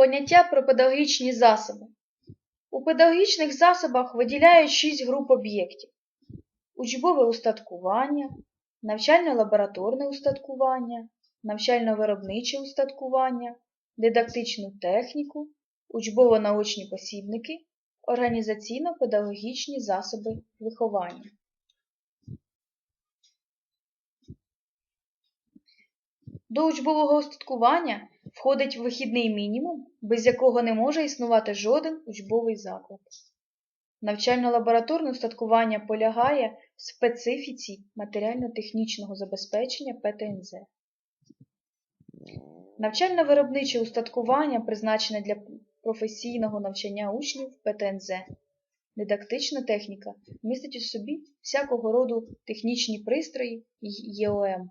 Поняття про педагогічні засоби. У педагогічних засобах виділяють шість груп об'єктів: учбове устаткування, навчально-лабораторне устаткування, навчально-виробниче устаткування, дидактичну техніку, учбово-научні посібники, організаційно-педагогічні засоби виховання. До учбового устаткування входить в вихідний мінімум, без якого не може існувати жоден учбовий заклад. Навчально-лабораторне устаткування полягає в специфіці матеріально-технічного забезпечення ПТНЗ. Навчально-виробниче устаткування призначене для професійного навчання учнів ПТНЗ. Дидактична техніка містить у собі всякого роду технічні пристрої й ЄОМ.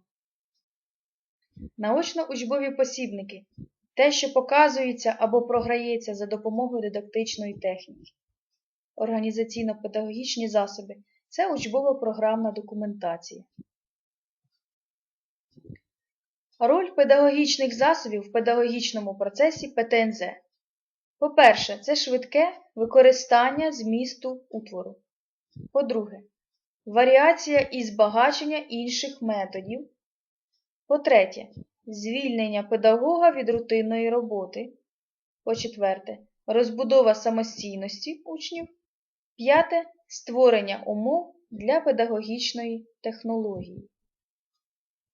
Наочно-учбові посібники те, що показується або програється за допомогою дидактичної техніки. Організаційно-педагогічні засоби це учбово-програмна документація. Роль педагогічних засобів в педагогічному процесі ПТНЗ. По-перше, це швидке використання змісту утвору. По-друге, варіація і збагачення інших методів. По-третє, звільнення педагога від рутинної роботи. По-четверте, розбудова самостійності учнів. П'яте створення умов для педагогічної технології.